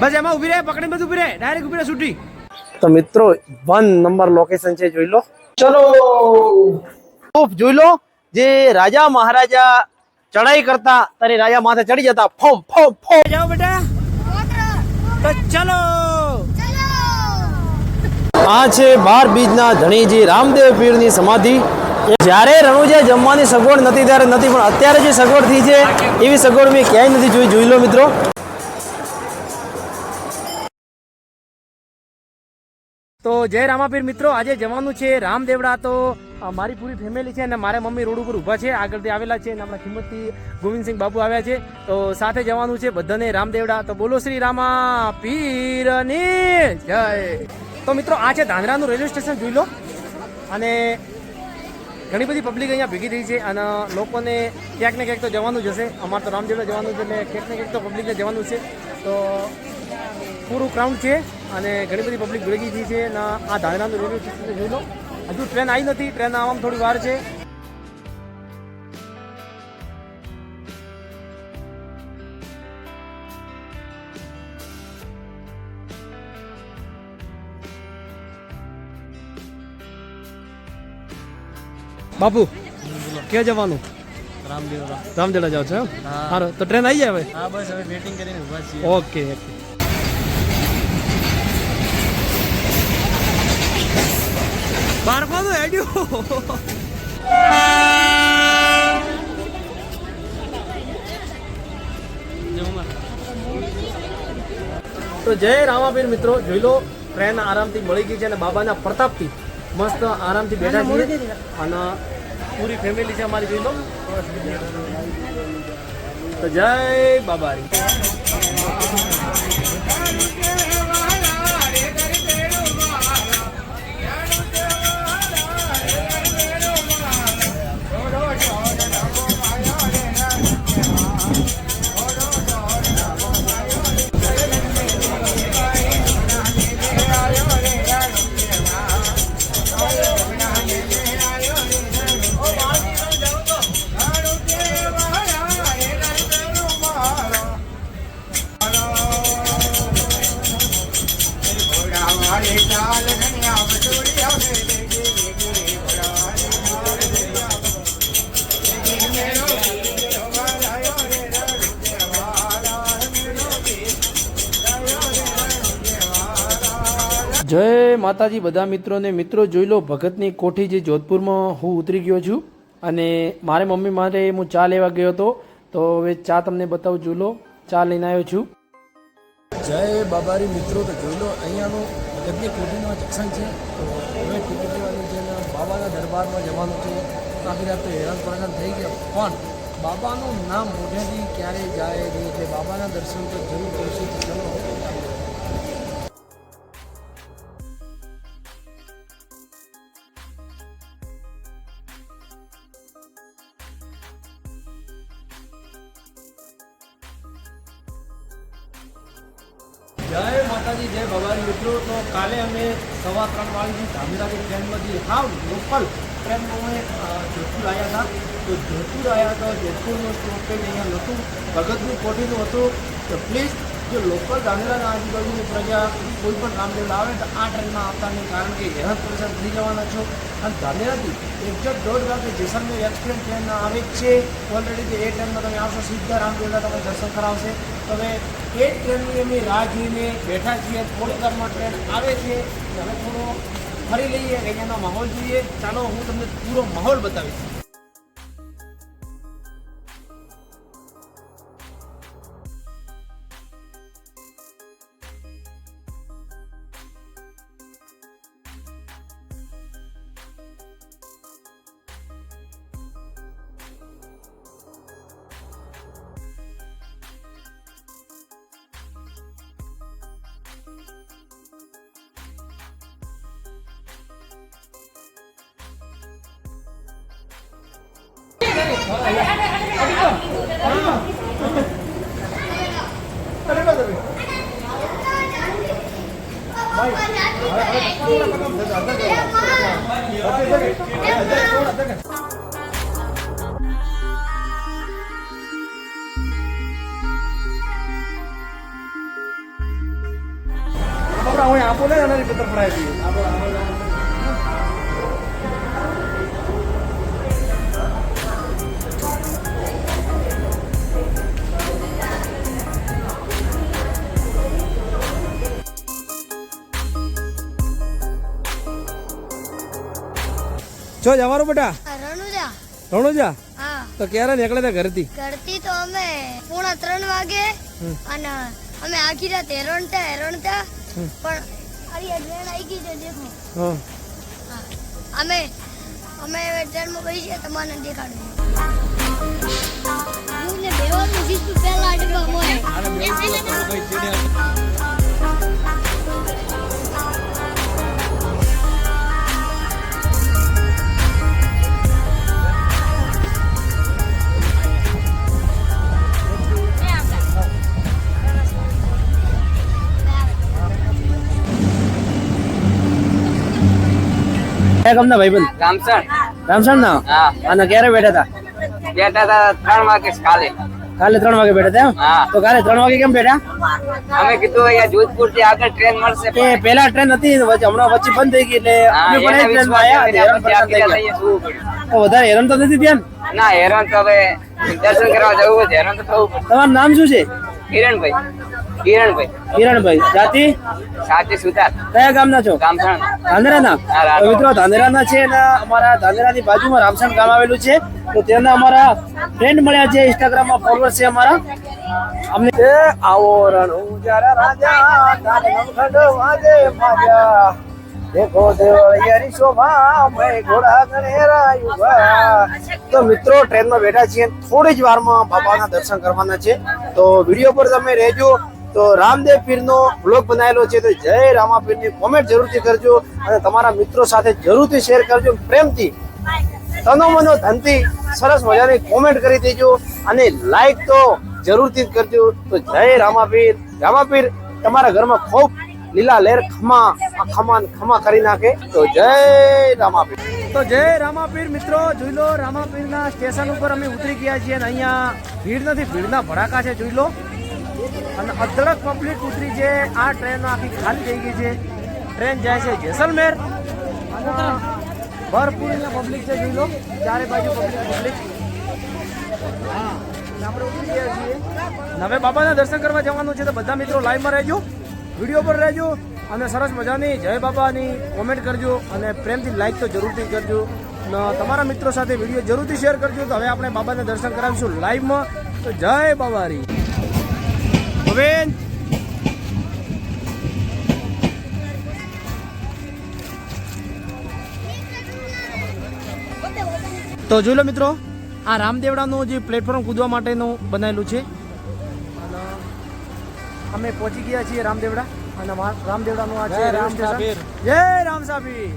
બસ એમાં ઊભી રહે પકડી બધું ઊભી રહે. ડાયરેક્ટ ઊભી રહે છૂટી તો મિત્રો વન નંબર લોકેશન છે જોઈ લો. ચલો. ઉફ, જોઈ લો. જે રાજા મહારાજા ચડાઈ કરતા તારે રાજા માથે ચડી જતા. ફોમ ફોમ ફોમ. જાઓ બેટા. તો ચલો. આ છે બાર બીજના ધણીજી રામદેવ પીરની સમાધિ. જ્યારે રણુજા જમવાની સગવડ નથી ત્યારે નથી પણ અત્યારે જે સગવડ થઈ છે એવી સગવડ મેં ક્યાંય નથી જોઈ. જોઈ લો મિત્રો. તો જય રામાપીર મિત્રો, આજે જવાનું છે રામદેવડા. તો મારી પૂરી ફેમિલી છે અને મારા મમ્મી રોડ ઉપર ઊભા છે, આગળથી આવેલા છે અને આપણા કિંમતથી ગોવિંદસિંહ બાબુ આવ્યા છે. તો સાથે જવાનું છે બધાને રામદેવડા. તો બોલો શ્રી રામા પીરની જય. તો મિત્રો, આ છે ધાંધરાનું રેલવે સ્ટેશન જોઈ લો. અને ઘણી બધી પબ્લિક અહીંયા ભેગી થઈ છે અને લોકોને ક્યાંક ને ક્યાંક તો જવાનું જ હશે. અમારે તો રામદેવડા જવાનું છે એટલે ક્યાંક ને ક્યાંક તો પબ્લિકને જવાનું છે. તો પૂરું ક્રાઉન્ડ છે. અને ઘણી બધી પબ્લિક ભેગી થઈ છે અને આ ધાંગરાનું રેલવે સ્ટેશન જોઈ લો. હજુ ટ્રેન આવી નથી ટ્રેન આવવામાં થોડી વાર છે. બાપુ ક્યાં જવાનું? રામદેવ રામદેવડા જાવ છો સારું તો ટ્રેન આવી જાય હવે? હા બસ હવે વેટિંગ કરીને ઊભા છીએ. ઓકે ઓકે તો જય રામાબીર મિત્રો જોઈ લો ટ્રેન આરામથી મળી ગઈ છે અને બાબાના પ્રતાપથી મસ્ત આરામથી બેઠા છીએ. અને પૂરી ફેમિલી છે અમારી જોઈ લો. તો જય બાબારી. માતાજી બધા મિત્રોને, મિત્રો જોઈ લો, ભગતની કોઠી જે જોધપુરમાં હું ઉતરી ગયો છું અને મારે મમ્મી માટે હું ચા લેવા ગયો હતો. તો હવે ચા તમને બતાવું જોઈ લો, ચા લઈને આવ્યો છું. જય બાબારી મિત્રો, તો જોઈ લો, અહીંયાનું ભગતની કોઠીનો જંકશન છે. તો હવે ટિકિટ લેવાની છે બાબાના દરબારમાં જવાનું છે. આખી રાત તો હેરાન પરેશાન થઈ ગયા, પણ બાબાનું નામ મોઢેથી ક્યારે જાય નહીં. એટલે બાબાના દર્શન તો જરૂર કરશું ચલો. તો જોધપુર આવ્યા હતા જોધપુરનું સ્ટોપેજ અહીંયા નહોતું ભગતનું કોઠીનું હતું તો પ્લીઝ જો લોકલ ધામેરાના આજુબાજુની પ્રજા કોઈ પણ રામદેવ આવે તો આ ટ્રેનમાં આવતા કારણ કે હેરાન પરેશાન થઈ જવાના છો. અને ગાંધીનગરથી એક જ દોઢ વાગે જેસલમેર એક્સપ્રેસ ટ્રેન આવે છે. ઓલરેડી એ ટ્રેનમાં તમે આવશો, સીધા રામદેવના તમે દર્શન કરાવશે. તમે એ ટ્રેનની અમે રાહ જોઈને બેઠા છીએ થોડી વારમાં ટ્રેન આવે છે. હવે થોડો ફરી લઈએ અહીંયાનો માહોલ જોઈએ. ચાલો, હું તમને પૂરો માહોલ બતાવીશ. apa orang yang aku lihat yang dari Peter Freddy? Apa apa? છો જવાનું બેટા? રણુજા. રણુજા? હા. તો ક્યારે નીકળે તે ઘરથી? ઘરથી તો અમે પૂણા ત્રણ વાગે અને અમે આખી રાત હેરણતા હેરણતા પણ અરે આ ટ્રેન આવી ગઈ છે દેખો. હા. અમે અમે હવે ટ્રેનમાં ગઈ છે તમને દેખાડું બેવાનું શીખું પહેલા ડબ્બા કયા ગામના ભાઈબંધ રામસણ રામસણ ના અને ક્યારે બેઠા હતા? બેઠા હતા ત્રણ વાગે કાલે. કાલે ત્રણ વાગે બેઠા હતા તો કાલે ત્રણ વાગે કેમ બેઠા? અમે કીધું અહીંયા જોધપુરથી આગળ ટ્રેન મળશે એ પેલા ટ્રેન હતી હમણાં વચ્ચે બંધ થઈ ગઈ એટલે અમે પણ એ પડ્યું. તો વધારે હેરાન તો નથી થયા ના હેરાન તો હવે દર્શન કરવા જવું છે હેરાન તો થવું તમારું નામ શું છે? કિરણભાઈ કિરણભાઈ. કિરણભાઈ. જાતિ? સાચી સુતાર કયા ગામના છો? રામસણ ધાનેરાના મિત્રો ધાનેરાના છે અને અમારા ધાનેરાની બાજુમાં રામસણ ગામ આવેલું છે. તો તેના અમારા ફ્રેન્ડ મળ્યા છે ઇન્સ્ટાગ્રામમાં ફોલોઅર છે અમારા. અમને એ આવો રણુજારા રાજા તારે નમખંડ વાજે માજા દેખો દેવળિયારી શોભા મેં ઘોડા ગણેરા યુવા તો મિત્રો ટ્રેનમાં બેઠા છીએ. થોડી જ વારમાં બાબાના દર્શન કરવાના છે. તો વીડિયો પર તમે રહેજો. તો રામદેવ પીરનો બ્લોગ બનાવેલો છે તો જય રામા પીરની કોમેન્ટ જરૂરથી કરજો અને તમારા મિત્રો સાથે જરૂરથી શેર કરજો પ્રેમથી. તનો મનો ધનથી સરસ મજાની કોમેન્ટ કરી દેજો અને લાઈક તો જરૂરથી જ કરજો. તો જય રામાપીર. રામાપીર તમારા ઘરમાં ખૂબ લીલા લેર ખમા ખમા ખમા કરી નાખે. તો જય રામાપીર. તો જય રામાપીર મિત્રો, જોઈ લો રામાપીરના સ્ટેશન ઉપર અમે ઉતરી ગયા છીએ અને અહીંયા ભીડ નથી, ભીડના ભડાકા છે, જોઈ લો. અને અધડક પબ્લિક ઉતરી છે. આ ટ્રેન આખી ખાલી થઈ ગઈ છે. ટ્રેન જાય છે જેસલમેર. અને ભરપૂર પબ્લિક છે, જોઈ લો. ચારે બાજુ પબ્લિક પબ્લિક હા. આપણે છીએ. અને હવે બાબાના દર્શન કરવા જવાનું છે તો બધા મિત્રો લાઈવમાં રહેજો. વીડિયો પર રહેજો. અને સરસ મજાની જય બાબાની કોમેન્ટ કરજો. અને પ્રેમથી લાઈક તો જરૂરથી કરજો. તમારા મિત્રો સાથે વીડિયો જરૂરથી શેર કરજો. તો હવે આપણે બાબાના દર્શન કરાવીશું લાઈવમાં તો જય બાબારી. ભવેન તો જોઈ લો મિત્રો આ રામદેવડાનું જે પ્લેટફોર્મ કૂદવા માટેનું બનાવેલું છે. અને અમે પહોંચી ગયા છીએ રામદેવડા અને રામદેવડાનું આ છે રામ સાબીર જય રામ સાબીર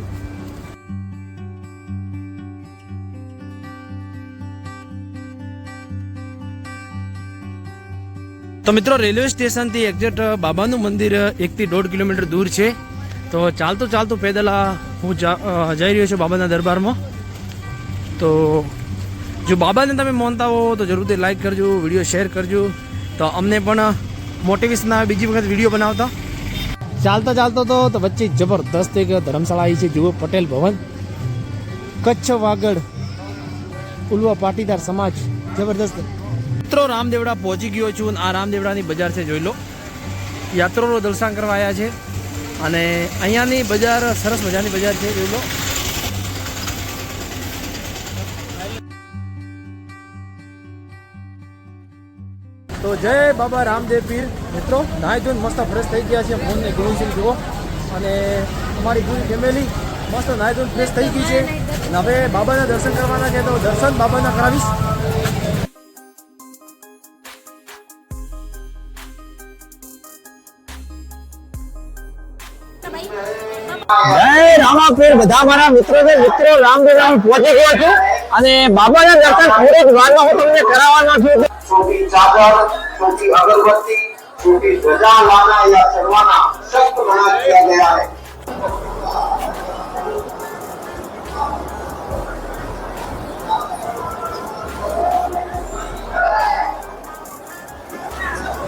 તો મિત્રો, રેલવે સ્ટેશનથી એક્ઝેક્ટ બાબાનું મંદિર એકથી દોઢ કિલોમીટર દૂર છે. તો ચાલતું ચાલતું પેદલ હું જઈ રહ્યો છું બાબાના દરબારમાં. તો જો બાબાને તમે માનતા હો, તો જરૂરથી લાઈક કરજો વીડિયો શેર કરજો. તો અમને પણ મોટિવેશન આવે બીજી વખત વીડિયો બનાવતા. ચાલતા ચાલતો તો તો વચ્ચે જબરદસ્ત એક ધર્મશાળા આવી છે, જુઓ, પટેલ ભવન. કચ્છ વાગડ, ઉલવા પાટીદાર સમાજ, જબરદસ્ત. મિત્રો, રામદેવડા પહોંચી ગયો છું. આ રામદેવડાની બજાર છે, જોઈ લો. યાત્રાળુઓ દર્શન કરવા આવ્યા છે. અને અહીંયાની બજાર, સરસ મજાની બજાર છે, જોઈ લો. તો જય બાબા રામદેવ પીર. મિત્રો, નાહી ધોઈને મસ્ત ફ્રેશ થઈ ગયા છે. ફોન ને ગ્રોસિંગ જુઓ. અને અમારી પૂરી ફેમિલી મસ્ત નાહી ધોઈને ફ્રેશ થઈ ગઈ છે. હવે બાબાના દર્શન કરવાના છે. તો દર્શન બાબાના કરાવીશ. જય રામાપીર. બધા મારા મિત્રો છે મિત્રો રામદેવ પહોંચી ગયો અને બાબાના દર્શન હું તમને કરાવવાનો છું. છોટી છોટી અગરબત્તી છોટી ધજા લાના યા ચડવાના સખ્ત મના કિયા ગયા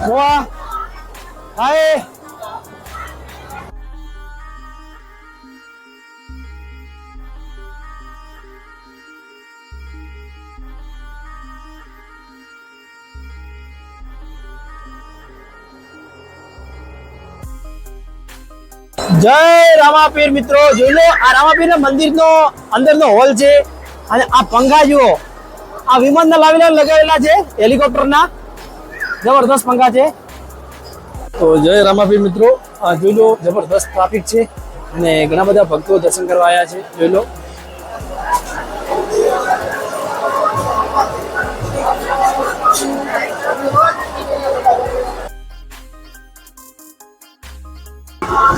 હે હાય. જય રામાપીર મિત્રો, જોઈ લો, આ રામાપીરના મંદિરનો અંદરનો હોલ છે. અને આ પંખા જુઓ, આ વિમાનના લાવીને લગાવેલા છે, હેલિકોપ્ટરના. જબરદસ્ત પંખા છે. તો જય રામાપીર મિત્રો, આ જોઈ લો, જબરદસ્ત ટ્રાફિક છે. અને ઘણા બધા ભક્તો દર્શન કરવા આવ્યા છે, જોઈ લો.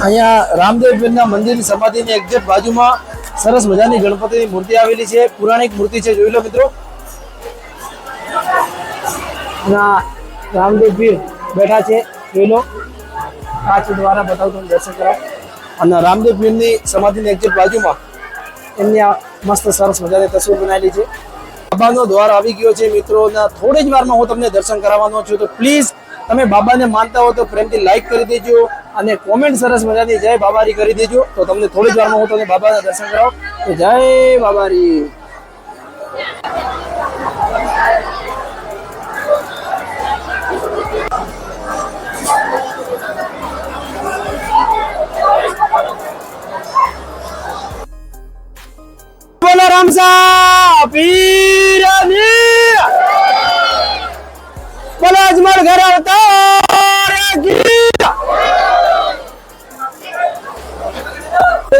અહીંયા રામદેવ પીરના મંદિરની સમાધિની એક્ઝેક્ટ બાજુમાં સરસ મજાની ગણપતિની મૂર્તિ આવેલી છે. પુરાણિક મૂર્તિ છે. જોઈ લો મિત્રો. રામદેવ પીર બેઠા છે. જોઈ લો. કાચ દ્વારા બતાવું તમને દર્શન કરાવ અને રામદેવ પીરની સમાધિની એક્ઝેક્ટ બાજુમાં એમની આ મસ્ત સરસ મજાની તસવીર બનાવેલી છે. બાબાનો દ્વાર આવી ગયો છે મિત્રો. થોડી જ વારમાં હું તમને દર્શન કરાવવાનો છું. તો પ્લીઝ તમે બાબાને માનતા હો તો પ્રેમથી લાઈક કરી દેજો અને કોમેન્ટ સરસ મજાની જય બાબારી કરી દેજો. તો તમને થોડી જ વારમાં હું તમને બાબાના દર્શન કરાવું. તો જય બાબારી. બોલો રામસા અજમલ ઘર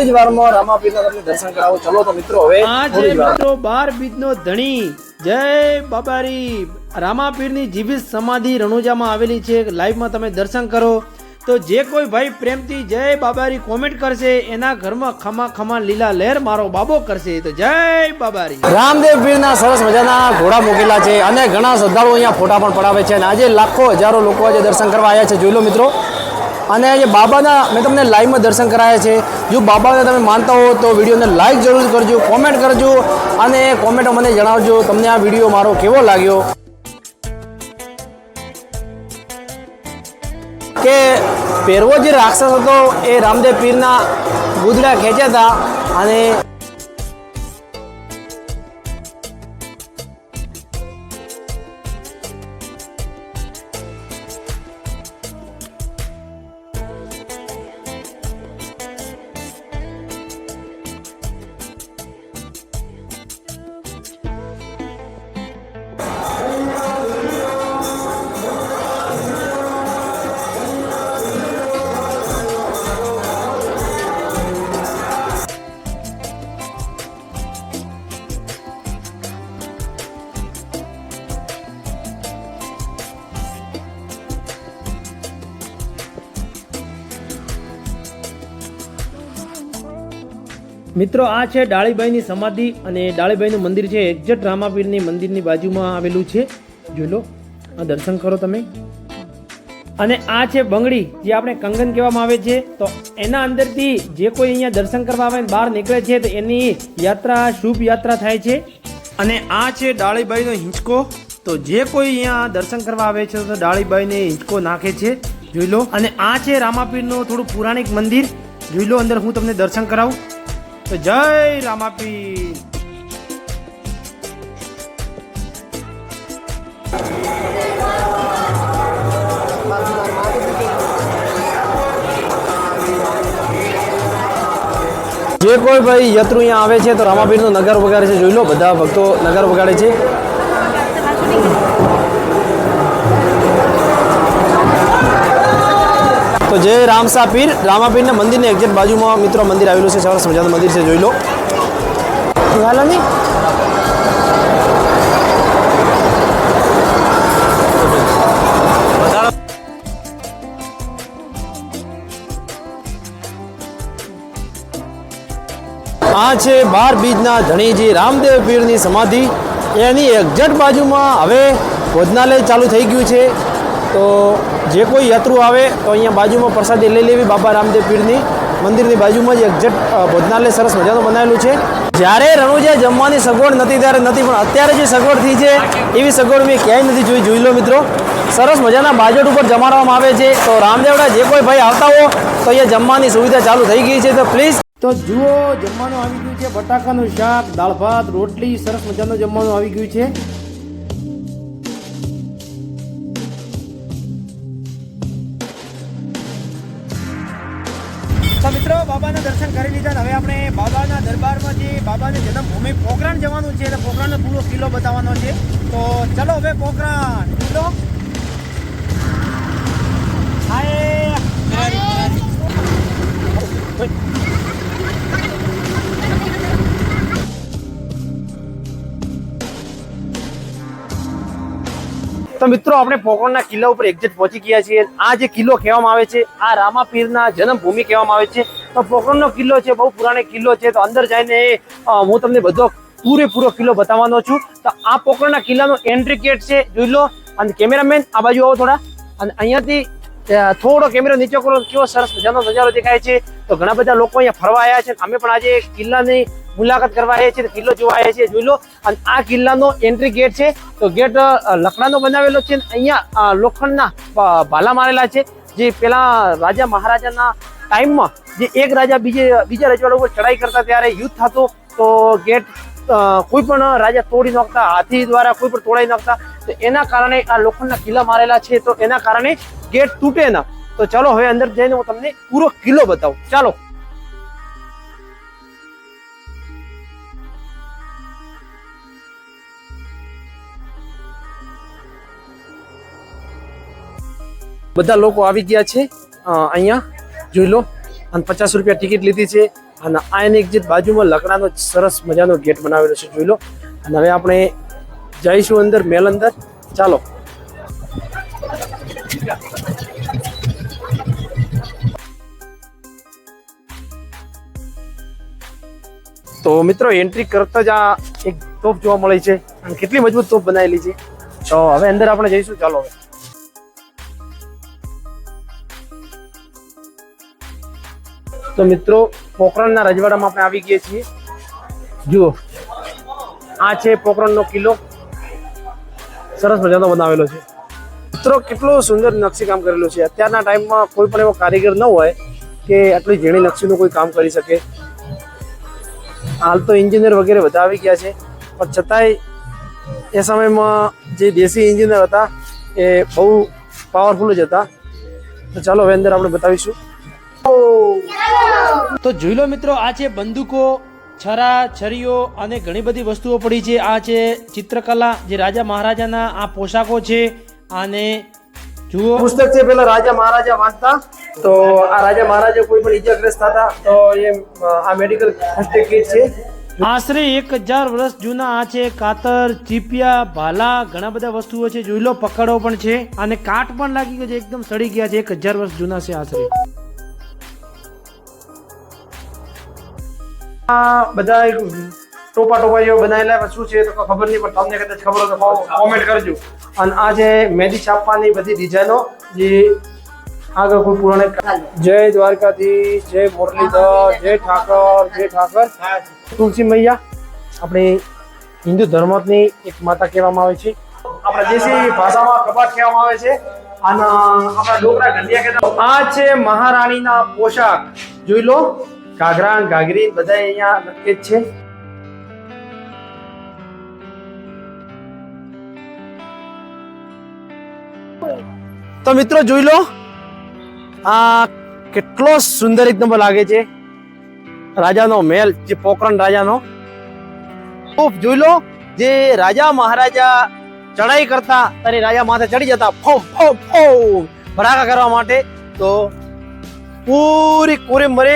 જ વારમાં રામાપીરના તમને દર્શન કરાવો. ચલો તો મિત્રો હવે મિત્રો બાર બીજનો ધણી. જય બાબારી રામાપીરની જીવિત સમાધિ રણુજામાં આવેલી છે. લાઈવમાં તમે દર્શન કરો. તો જે કોઈ ભાઈ પ્રેમથી જય બાબારી કોમેન્ટ કરશે, એના ઘરમાં ખમા ખમા લીલા લહેર મારો બાબો કરશે. તો જય બાબારી. રામદેવ પીરના સરસ મજાના ઘોડા મૂકેલા છે અને ઘણા શ્રદ્ધાળુઓ અહીંયા ફોટા પણ પડાવે છે અને આજે લાખો હજારો લોકો આજે દર્શન કરવા આવ્યા છે, જોઈ લો મિત્રો. અને જે બાબાના, મેં તમને લાઈવમાં દર્શન કરાયા છે. જો બાબાને તમે માનતા હો તો વિડીયોને લાઈક જરૂર કરજો કોમેન્ટ કરજો અને કોમેન્ટમાં મને જણાવજો તમને આ વીડિયો મારો કેવો લાગ્યો. કે પહેરવો જે રાક્ષસ હતો એ રામદેવ પીરના ગુદડા ખેંચ્યા હતા અને મિત્રો, આ છે ડાળીબાઈની સમાધિ અને ડાળીબાઈનું મંદિર છે. એક્ઝેક્ટ રામાપીરની મંદિરની બાજુમાં આવેલું છે. જોઈ લો, આ દર્શન કરો તમે. અને આ છે બંગડી, જે આપણે કંગન કહેવામાં આવે છે. તો એના અંદરથી જે કોઈ અહીંયા દર્શન કરવા આવે બહાર નીકળે છે, તો એની યાત્રા, શુભ યાત્રા થાય છે. અને આ છે ડાળીબાઈનો હિંચકો. તો જે કોઈ અહીંયા દર્શન કરવા આવે છે, તો ડાળીબાઈને હિંચકો નાખે છે. જોઈ લો. અને આ છે રામાપીરનું થોડું પુરાણિક મંદિર. જોઈ લો અંદર હું તમને દર્શન કરાવું. તો જય રામાપી જે કોઈ ભાઈ યત્રુ અહીંયા આવે છે, તો રામાપીરનો નગર વગાડે છે. જોઈ લો, બધા ભક્તો નગર વગાડે છે. તો જય રામસા પીર. રામાપીરના મંદિરની એક્ઝેક્ટ બાજુમાં મિત્રો મંદિર આવેલું છે. સરસ મજાનું મંદિર છે જોઈ લો. હાલો નહીં આ છે બાર બીજના ધણીજી રામદેવ પીરની સમાધિ. એની એક્ઝેક્ટ બાજુમાં હવે ભોજનાલય ચાલુ થઈ ગયું છે. તો જે કોઈ યાત્રુ આવે તો અહીંયા બાજુમાં પ્રસાદી લઈ લેવી બાબા રામદેવ પીરની. મંદિરની બાજુમાં જ એક્ઝેક્ટ ભોજનાલય સરસ મજાનું બનાવેલું છે. જ્યારે રણુજા જમવાની સગવડ નથી, ત્યારે નથી, પણ અત્યારે જે સગવડ થઈ છે, એવી સગવડ મેં ક્યાંય નથી જોઈ. જોઈ લો મિત્રો, સરસ મજાના બાજેટ ઉપર જમાડવામાં આવે છે. તો રામદેવડા જે કોઈ ભાઈ આવતા હો તો અહીંયા જમવાની સુવિધા ચાલુ થઈ ગઈ છે. તો પ્લીઝ તો જુઓ, જમવાનું આવી ગયું છે. બટાકાનું શાક, દાળ ભાત, રોટલી, સરસ મજાનું જમવાનું આવી ગયું છે. તો મિત્રો, બાબાના દર્શન કરી લીધા હવે આપણે બાબાના દરબારમાં જે બાબાની જન્મભૂમિ પોખરાણ જવાનું છે, એટલે પોખરાણનો પૂરો કિલ્લો બતાવવાનો છે. તો ચલો હવે પોખરાણ, કિલ્લો. તો મિત્રો, આપણે પોકરણના કિલ્લા ઉપર એક્ઝેક્ટ પહોંચી ગયા છીએ. આ જે કિલ્લો કહેવામાં આવે છે, આ રામાપીરના જન્મભૂમિ કહેવામાં આવે છે. તો પોકરણનો કિલ્લો છે, બહુ પુરાણો કિલ્લો છે. તો અંદર જઈને હું તમને બધો પૂરેપૂરો કિલ્લો બતાવવાનો છું. તો આ પોકરણના કિલ્લાનો એન્ટ્રી ગેટ છે, જોઈ લો. અને કેમેરામેન, આ બાજુ આવો થોડા. અને અહીંયાથી થોડો કેમેરો નીચે કરો. કેવો સરસ મજાનો નજારો દેખાય છે. તો ઘણા બધા લોકો અહીંયા ફરવા આવ્યા છે. અમે પણ આજે કિલ્લાની મુલાકાત કરવા આવ્યા છીએ કિલ્લો જોવા આવ્યા છીએ, જોઈ લો. અને આ કિલ્લાનો એન્ટ્રી ગેટ છે. તો ગેટ લકડાનો બનાવેલો છે અહીંયા લોખંડના ભાલા મારેલા છે. જે પેલા રાજા મહારાજાના ટાઈમમાં જે એક રાજા બીજે, બીજા રજવાડા ઉપર ચડાઈ કરતા ત્યારે યુદ્ધ થતો. તો ગેટ કોઈ પણ રાજા તોડી નાખતા, હાથી દ્વારા કોઈ પણ તોડાઈ નાખતા. તો એના કારણે આ લોખંડના કિલ્લા મારેલા છે. તો એના કારણે ગેટ તૂટે ના. તો ચાલો હવે અંદર જઈને હું તમને પૂરો કિલ્લો બતાવું. ચાલો. બધા લોકો આવી ગયા છે અહીંયા. જોઈ લો. અને પચાસ રૂપિયા ટિકિટ લીધી છે. અને આ એક જે બાજુમાં લકડાનો સરસ મજાનો ગેટ બનાવેલો છે, જોઈ લો. અને હવે આપણે જઈશું અંદર, મેલ અંદર. ચાલો. તો મિત્રો એન્ટ્રી કરતા જ આ એક તોપ જોવા મળી છે. અને કેટલી મજબૂત તોપ બનાવેલી છે. તો હવે અંદર આપણે જઈશું. ચાલો હવે. તો મિત્રો, પોખરણના રજવાડામાં આપણે આવી ગયા છીએ. જુઓ, આ છે પોખરણનો કિલ્લો. સરસ મજાનો બનાવેલો છે. મિત્રો, કેટલો સુંદર નકશીકામ કરેલું છે. અત્યારના ટાઈમમાં કોઈ પણ એવો કારીગર ન હોય કે આટલી ઝીણી નકશીનું કોઈ કામ કરી શકે. હાલ તો એન્જિનિયર વગેરે બધા આવી ગયા છે. પણ છતાંય એ સમયમાં જે દેશી એન્જિનિયર હતા, એ બહુ પાવરફુલ જ હતા. તો ચાલો હવે અંદર આપણે બતાવીશું. તો જોઈ લો મિત્રો આ છે બંદૂકો છરા છરીઓ અને ઘણી બધી વસ્તુઓ પડી છે. આ છે ચિત્રકલા જે રાજા મહારાજાના આ પોશાકો છે. અને જુઓ. પુસ્તક છે પેલા રાજા મહારાજા વાંચતા. તો આ રાજા મહારાજા કોઈ પણ ઈજાગ્રસ્ત થતા તો એ આ મેડિકલ ફર્સ્ટ એડ કિટ છે. આશરે એક હજાર વર્ષ જૂના આ છે કાતર ચીપિયા ભાલા ઘણા બધા વસ્તુઓ છે. જોઈ લો પકડો પણ છે. અને કાટ પણ લાગી ગયો છે એકદમ સડી ગયા છે. એક હજાર વર્ષ જૂના છે આશરે. આ બધા એક ટોપા ટોપાઈઓ બનાવેલા શું છે તો ખબર નહીં પણ તમને કદાચ ખબર હોય તો કોમેન્ટ કરજો. અને આ જે મહેંદી છાપવાની બધી ડિઝાઇનો જે આગળ કોઈ પુરાણે જય દ્વારકાથી જય મુરલીધર જય ઠાકર જય ઠાકર. તુલસી મૈયા આપણી હિન્દુ ધર્મની એક માતા કહેવામાં આવે છે. આપણા દેશી ભાષામાં કબાટ કહેવામાં આવે છે. અને આપણા ડોકરા ગંધિયા કહેતા આ છે મહારાણીના પોશાક. જોઈ લો. ઘાઘરા ઘાઘરી બધા અહીંયા નક્કી જ છે. તો મિત્રો જોઈ લો, આ કેટલો સુંદર એકદમ લાગે છે. રાજાનો મહેલ, જે પોકરણ રાજાનો. ખૂબ જોઈ લો, જે રાજા મહારાજા ચડાઈ કરતા ત્યારે રાજા માથે ચડી જતા ફો ફો ફો ભડાકા કરવા માટે, તો પૂરી કોરે મરે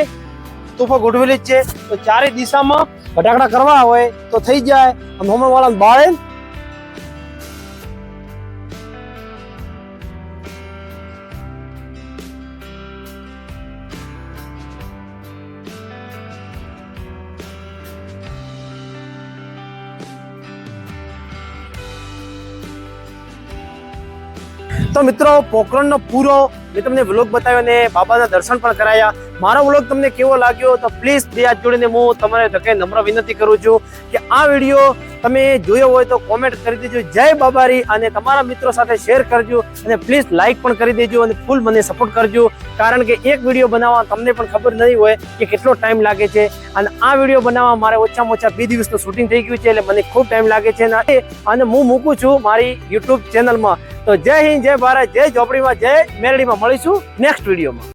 તોફો ગોઠવેલી જ છે. તો ચારે દિશામાં ફટાકડા કરવા હોય તો થઈ જાય. અને હમણાં બાળે. તો મિત્રો પોકરણનો પૂરો મેં તમને વ્લોગ બતાવ્યો અને બાબાના દર્શન પણ કરાયા. મારો વ્લોગ તમને કેવો લાગ્યો તો પ્લીઝ બે હાથ જોડીને હું તમારે ધકે નમ્ર વિનંતી કરું છું કે આ વીડિયો તમે જોયો હોય તો કોમેન્ટ કરી દેજો. જય બાબારી અને તમારા મિત્રો સાથે શેર કરજો અને પ્લીઝ લાઇક પણ કરી દેજો અને ફૂલ મને સપોર્ટ કરજો. કારણ કે એક વીડિયો બનાવવા તમને પણ ખબર નહીં હોય કે કેટલો ટાઈમ લાગે છે. અને આ વીડિયો બનાવવા મારે ઓછામાં ઓછા બે દિવસનું શૂટિંગ થઈ ગયું છે એટલે મને ખૂબ ટાઈમ લાગે છે. અને હું મૂકું છું મારી યુટ્યુબ ચેનલમાં તો જય હિન્દ, જય ભારત, જય ઝોપડીમાં, જય મેરડીમાં. મળીશું નેક્સ્ટ વિડીયોમાં